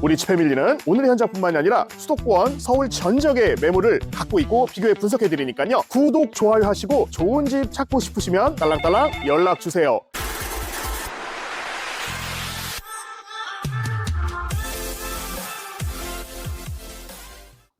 우리 집패밀리는 오늘의 현장뿐만이 아니라 수도권 서울 전적의 매물을 갖고 있고 비교해 분석해 드리니까요. 구독, 좋아요 하시고 좋은 집 찾고 싶으시면 딸랑딸랑 연락 주세요.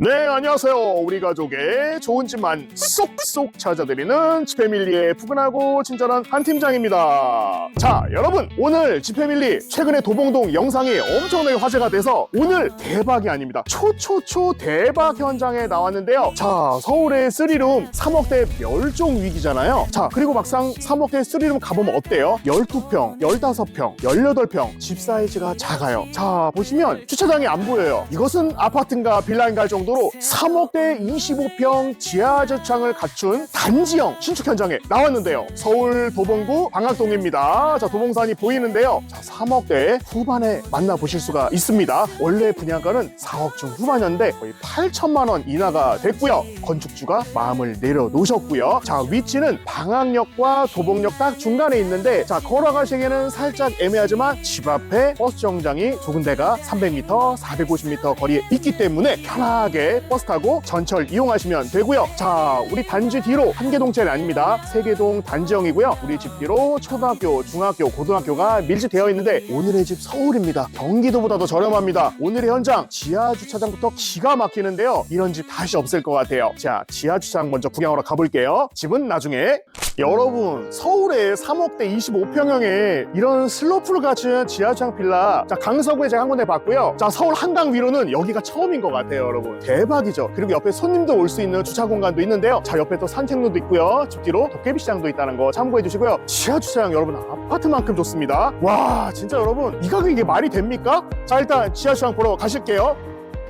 네, 안녕하세요. 우리 가족의 좋은 집만 쏙쏙 찾아드리는 집패밀리의 푸근하고 친절한 한 팀장입니다. 자, 여러분, 오늘 집패밀리 최근에 도봉동 영상이 엄청나게 화제가 돼서 오늘 대박이 아닙니다. 초초초 대박 현장에 나왔는데요. 자, 서울의 쓰리룸 3억대 멸종 위기잖아요. 자, 그리고 막상 3억대 쓰리룸 가보면 어때요? 12평, 15평, 18평, 집 사이즈가 작아요. 자, 보시면 주차장이 안 보여요. 이것은 아파트인가 빌라인가 할 정도 로 3억대 25평 지하 주차장을 갖춘 단지형 신축 현장에 나왔는데요. 서울 도봉구 방학동입니다. 자, 도봉산이 보이는데요. 자, 3억대 후반에 만나보실 수가 있습니다. 원래 분양가는 4억 중 후반이었는데 거의 8천만 원 인하가 됐고요. 건축주가 마음을 내려놓으셨고요. 자, 위치는 방학역과 도봉역 딱 중간에 있는데 자, 걸어가시기에는 살짝 애매하지만 집 앞에 버스 정장이 좁은 데가 300m, 450m 거리에 있기 때문에 편하게 버스 타고 전철 이용하시면 되고요. 자, 우리 단지 뒤로 한계동체는 아닙니다. 세계동 단지형이고요. 우리 집 뒤로 초등학교, 중학교, 고등학교가 밀집되어 있는데 오늘의 집 서울입니다. 경기도보다 더 저렴합니다. 오늘의 현장 지하 주차장부터 기가 막히는데요. 이런 집 다시 없을 것 같아요. 자, 지하 주차장 먼저 구경하러 가볼게요. 집은 나중에 여러분 서울에 3억대 25평형에 이런 슬로프를 갖춘 지하주차장 빌라 자 강서구에 제가 한 군데 봤고요. 자 서울 한강 위로는 여기가 처음인 것 같아요 여러분. 대박이죠. 그리고 옆에 손님도 올 수 있는 주차 공간도 있는데요. 자 옆에 또 산책로도 있고요. 집 뒤로 도깨비 시장도 있다는 거 참고해 주시고요. 지하주차장 여러분 아파트만큼 좋습니다. 와 진짜 여러분 이 가격이 이게 말이 됩니까? 자 일단 지하주차장 보러 가실게요.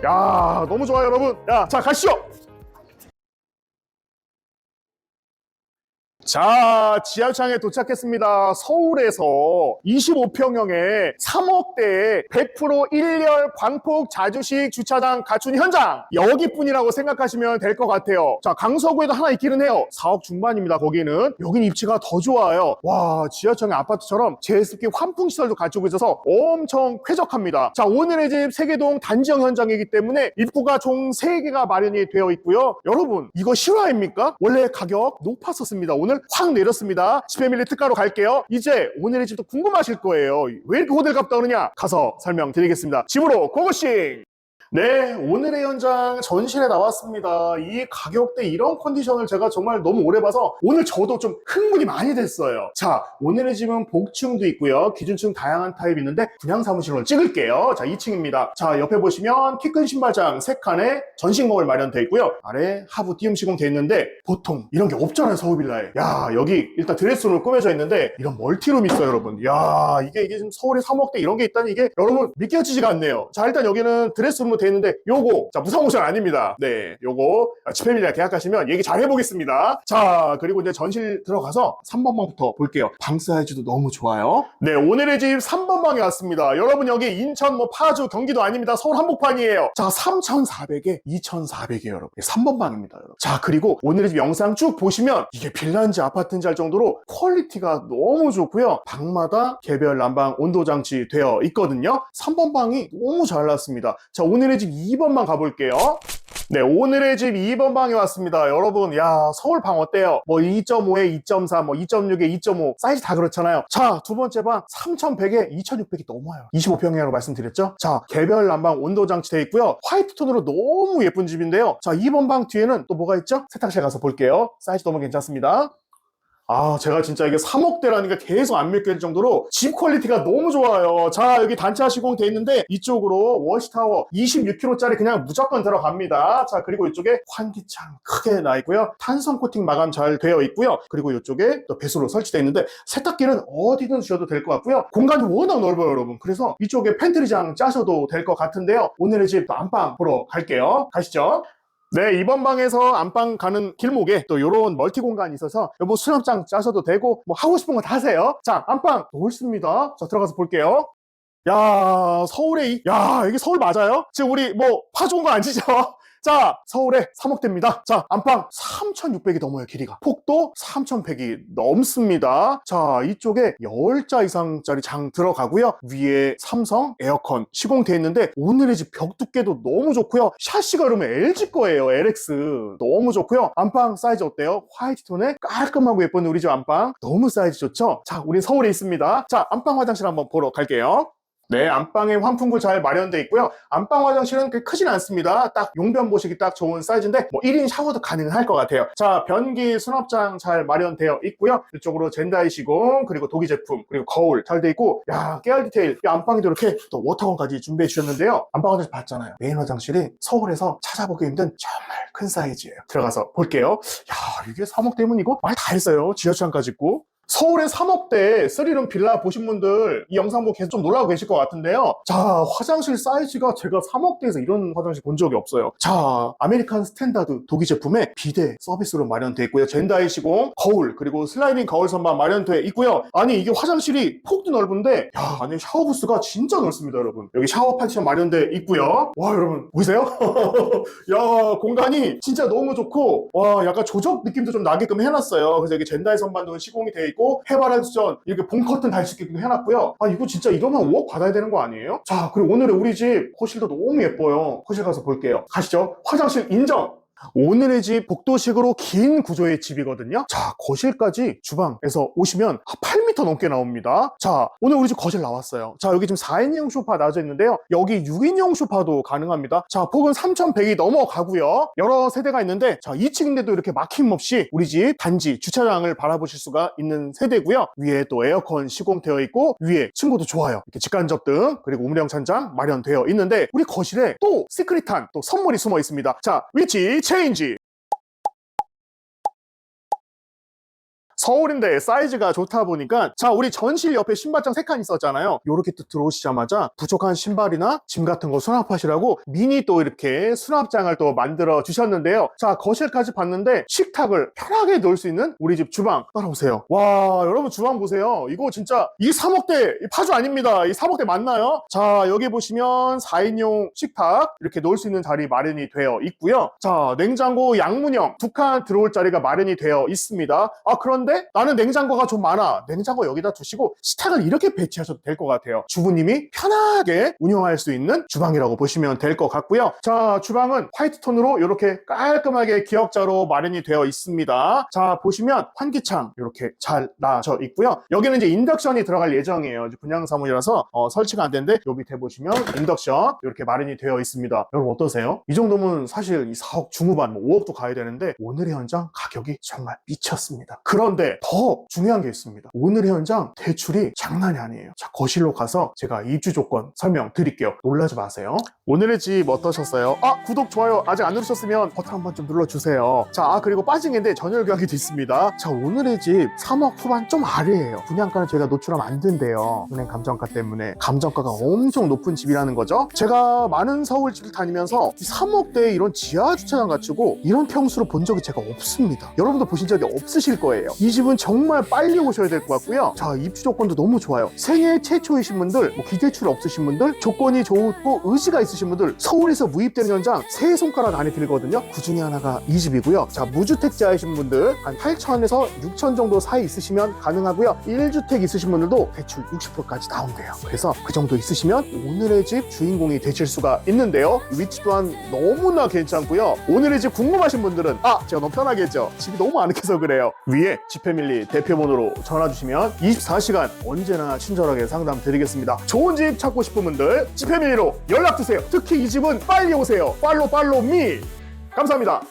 야 너무 좋아요 여러분. 야자 가시죠 자, 지하창에 도착했습니다. 서울에서 25평형의 3억대의 100% 1열 광폭 자주식 주차장 갖춘 현장. 여기뿐이라고 생각하시면 될 것 같아요. 자, 강서구에도 하나 있기는 해요. 4억 중반입니다, 거기는. 여긴 입지가 더 좋아요. 와, 지하창의 아파트처럼 제습기 환풍 시설도 갖추고 있어서 엄청 쾌적합니다. 자, 오늘의 집 세계동 단지형 현장이기 때문에 입구가 총 3개가 마련이 되어 있고요. 여러분, 이거 실화입니까? 원래 가격 높았었습니다. 오늘 확 내렸습니다. 집패밀리 특가로 갈게요. 이제 오늘의 집도 궁금하실 거예요. 왜 이렇게 호들갑 떠느냐? 가서 설명드리겠습니다. 집으로 고고싱! 네, 오늘의 현장 전실에 나왔습니다. 이 가격대 이런 컨디션을 제가 정말 너무 오래 봐서 오늘 저도 좀 흥분이 많이 됐어요. 자, 오늘의 집은 복층도 있고요. 기준층 다양한 타입 있는데 분양 사무실로 찍을게요. 자, 2층입니다. 자, 옆에 보시면 키큰 신발장 3칸에 전신 거울 마련되어 있고요. 아래 하부 띄움 시공 되어 있는데 보통 이런 게 없잖아요, 서울 빌라에. 야, 여기 일단 드레스룸으로 꾸며져 있는데 이런 멀티룸 있어요, 여러분. 야, 이게 이게 지금 서울에 3억대 이런 게 있다니 이게 여러분 믿겨지지가 않네요. 자, 일단 여기는 드레스룸으로 되어 있는데 요거 자 무상 옵션 아닙니다. 네, 요거 집패밀리랑 계약하시면 얘기 잘 해보겠습니다. 자, 그리고 이제 전실 들어가서 3번 방부터 볼게요. 방 사이즈도 너무 좋아요. 네, 오늘의 집 3번 방에 왔습니다. 여러분 여기 인천 뭐 파주 경기도 아닙니다. 서울 한복판이에요. 자, 3,400에 2,400이에요, 여러분. 3번 방입니다, 여러분. 자, 그리고 오늘의 집 영상 쭉 보시면 이게 빌라인지 아파트인지 할 정도로 퀄리티가 너무 좋고요. 방마다 개별 난방 온도 장치 되어 있거든요. 3번 방이 너무 잘 나왔습니다. 자, 오늘 의 집 2번만 가볼게요. 네, 오늘의 집 2번 방에 왔습니다. 여러분, 야, 서울 방 어때요? 뭐 2.5에 2.4, 뭐 2.6에 2.5, 사이즈 다 그렇잖아요. 자, 두 번째 방 3,100에 2,600이 넘어요. 25평이라고 말씀드렸죠? 자, 개별 난방 온도 장치 되어 있고요. 화이트 톤으로 너무 예쁜 집인데요. 자, 2번 방 뒤에는 또 뭐가 있죠? 세탁실 가서 볼게요. 사이즈 너무 괜찮습니다. 아, 제가 진짜 이게 3억대라는 게 계속 안 믿길 정도로 집 퀄리티가 너무 좋아요. 자, 여기 단차 시공 돼 있는데 이쪽으로 워시타워 26kg짜리 그냥 무조건 들어갑니다. 자, 그리고 이쪽에 환기창 크게 나 있고요. 탄성 코팅 마감 잘 되어 있고요. 그리고 이쪽에 또 배수로 설치되어 있는데 세탁기는 어디든 주셔도 될 것 같고요. 공간이 워낙 넓어요, 여러분. 그래서 이쪽에 팬트리장 짜셔도 될 것 같은데요. 오늘의 집 안방 보러 갈게요. 가시죠. 네, 이번 방에서 안방 가는 길목에 또 이런 멀티 공간이 있어서 뭐 수납장 짜셔도 되고 뭐 하고 싶은 거 다 하세요. 자, 안방 넓습니다. 자, 들어가서 볼게요. 야, 서울에 이, 야, 이게 서울 맞아요? 지금 우리 뭐 파주 온 거 아니죠? 자, 서울의 3억대입니다. 자, 안방 3,600이 넘어요, 길이가. 폭도 3,100이 넘습니다. 자, 이쪽에 10자 이상짜리 장 들어가고요. 위에 삼성 에어컨 시공돼 있는데 오늘의 집 벽 두께도 너무 좋고요. 샤시가 그러면 LG 거예요, LX. 너무 좋고요. 안방 사이즈 어때요? 화이트 톤에 깔끔하고 예쁜 우리 집 안방. 너무 사이즈 좋죠? 자, 우리 서울에 있습니다. 자, 안방 화장실 한번 보러 갈게요. 네, 안방에 환풍구 잘 마련되어 있고요. 안방 화장실은 그렇게 크진 않습니다. 딱 용변 보시기 딱 좋은 사이즈인데 뭐 1인 샤워도 가능할 것 같아요. 자, 변기 수납장 잘 마련되어 있고요. 이쪽으로 젠다이 시공, 그리고 독일 제품, 그리고 거울 잘 돼 있고 야, 깨알 디테일. 이 안방에도 이렇게 또 워터건까지 준비해 주셨는데요. 안방 화장실 봤잖아요. 메인 화장실이 서울에서 찾아보기 힘든 정말 큰 사이즈예요. 들어가서 볼게요. 야, 이게 3억 대면 이거 말다 했어요. 지하철까지 있고. 서울의 3억대 3룸 빌라 보신 분들 이 영상 보고 계속 좀 놀라고 계실 것 같은데요. 자, 화장실 사이즈가 제가 3억대에서 이런 화장실 본 적이 없어요. 자, 아메리칸 스탠다드 독일 제품에 비대 서비스로 마련되어 있고요. 젠다이 시공, 거울, 그리고 슬라이딩 거울 선반 마련되어 있고요. 아니, 이게 화장실이 폭도 넓은데, 야, 안에 샤워 부스가 진짜 넓습니다, 여러분. 여기 샤워 파티션 마련되어 있고요. 와, 여러분, 보이세요? 야, 공간이 진짜 너무 좋고, 와, 약간 조적 느낌도 좀 나게끔 해놨어요. 그래서 여기 젠다이 선반도 시공이 되어 있고, 해바라기 수전, 이렇게 봄 커튼 달 수 있게끔 해놨고요. 아, 이거 진짜 이러면 5억 받아야 되는 거 아니에요? 자, 그리고 오늘의 우리 집 거실도 너무 예뻐요. 거실 가서 볼게요. 가시죠. 화장실 인정! 오늘의 집 복도식으로 긴 구조의 집이거든요. 자, 거실까지 주방에서 오시면 8m 넘게 나옵니다. 자, 오늘 우리 집 거실 나왔어요. 자, 여기 지금 4인용 소파 놔져 있는데요. 여기 6인용 소파도 가능합니다. 자, 폭은 3,100이 넘어가고요. 여러 세대가 있는데, 자, 2층인데도 이렇게 막힘 없이 우리 집 단지 주차장을 바라보실 수가 있는 세대고요. 위에 또 에어컨 시공되어 있고, 위에 층고도 좋아요. 이렇게 직간접 등, 그리고 우물형 찬장 마련되어 있는데, 우리 거실에 또 시크릿한 또 선물이 숨어 있습니다. 자, 위치 체인 서울인데 사이즈가 좋다 보니까 자 우리 전실 옆에 신발장 3칸 있었잖아요. 요렇게 또 들어오시자마자 부족한 신발이나 짐 같은 거 수납하시라고 미니 또 이렇게 수납장을 또 만들어 주셨는데요. 자 거실까지 봤는데 식탁을 편하게 놓을 수 있는 우리 집 주방 따라오세요. 와 여러분 주방 보세요. 이거 진짜 이 3억대 파주 아닙니다. 이 3억대 맞나요? 자 여기 보시면 4인용 식탁 이렇게 놓을 수 있는 자리 마련이 되어 있고요. 자 냉장고 양문형 두 칸 들어올 자리가 마련이 되어 있습니다. 아 그런데 나는 냉장고가 좀 많아. 냉장고 여기다 두시고 식탁을 이렇게 배치하셔도 될 것 같아요. 주부님이 편하게 운영할 수 있는 주방이라고 보시면 될 것 같고요. 자 주방은 화이트 톤으로 이렇게 깔끔하게 기역자로 마련이 되어 있습니다. 자 보시면 환기창 이렇게 잘 나져 있고요. 여기는 이제 인덕션이 들어갈 예정이에요. 분양 사무이라서 어, 설치가 안 되는데 요 밑에 보시면 인덕션 이렇게 마련이 되어 있습니다. 여러분 어떠세요? 이 정도면 사실 이 4억 중후반 뭐 5억도 가야 되는데 오늘의 현장 가격이 정말 미쳤습니다. 그런 데 더 중요한 게 있습니다. 오늘의 현장 대출이 장난이 아니에요. 자 거실로 가서 제가 입주 조건 설명 드릴게요. 놀라지 마세요. 오늘의 집 어떠셨어요? 아 구독 좋아요 아직 안 누르셨으면 버튼 한 번 좀 눌러주세요. 자 아, 그리고 빠진 게 있는데 전열 교환기도 있습니다. 자 오늘의 집 3억 후반 좀 아래예요. 분양가는 저희가 노출하면 안 된대요. 은행 감정가 때문에. 감정가가 엄청 높은 집이라는 거죠. 제가 많은 서울집을 다니면서 3억대에 이런 지하 주차장 갖추고 이런 평수로 본 적이 제가 없습니다. 여러분도 보신 적이 없으실 거예요. 이 집은 정말 빨리 오셔야 될 것 같고요. 자 입주 조건도 너무 좋아요. 생애 최초이신 분들 뭐 기대출 없으신 분들 조건이 좋고 의지가 있으신 분들 서울에서 무입되는 현장 세 손가락 안에 들거든요. 그 중에 하나가 이 집이고요. 자 무주택자이신 분들 한 8천에서 6천 정도 사이 있으시면 가능하고요. 1주택 있으신 분들도 대출 60%까지 나온대요. 그래서 그 정도 있으시면 오늘의 집 주인공이 되실 수가 있는데요. 위치 또한 너무나 괜찮고요. 오늘의 집 궁금하신 분들은 아 제가 너무 편하게 했죠. 집이 너무 아늑해서 그래요. 위에 집 패밀리 대표번호로 전화 주시면 24시간 언제나 친절하게 상담 드리겠습니다. 좋은 집 찾고 싶은 분들 집패밀리로 연락 주세요. 특히 이 집은 빨리 오세요. 팔로 팔로 미. 감사합니다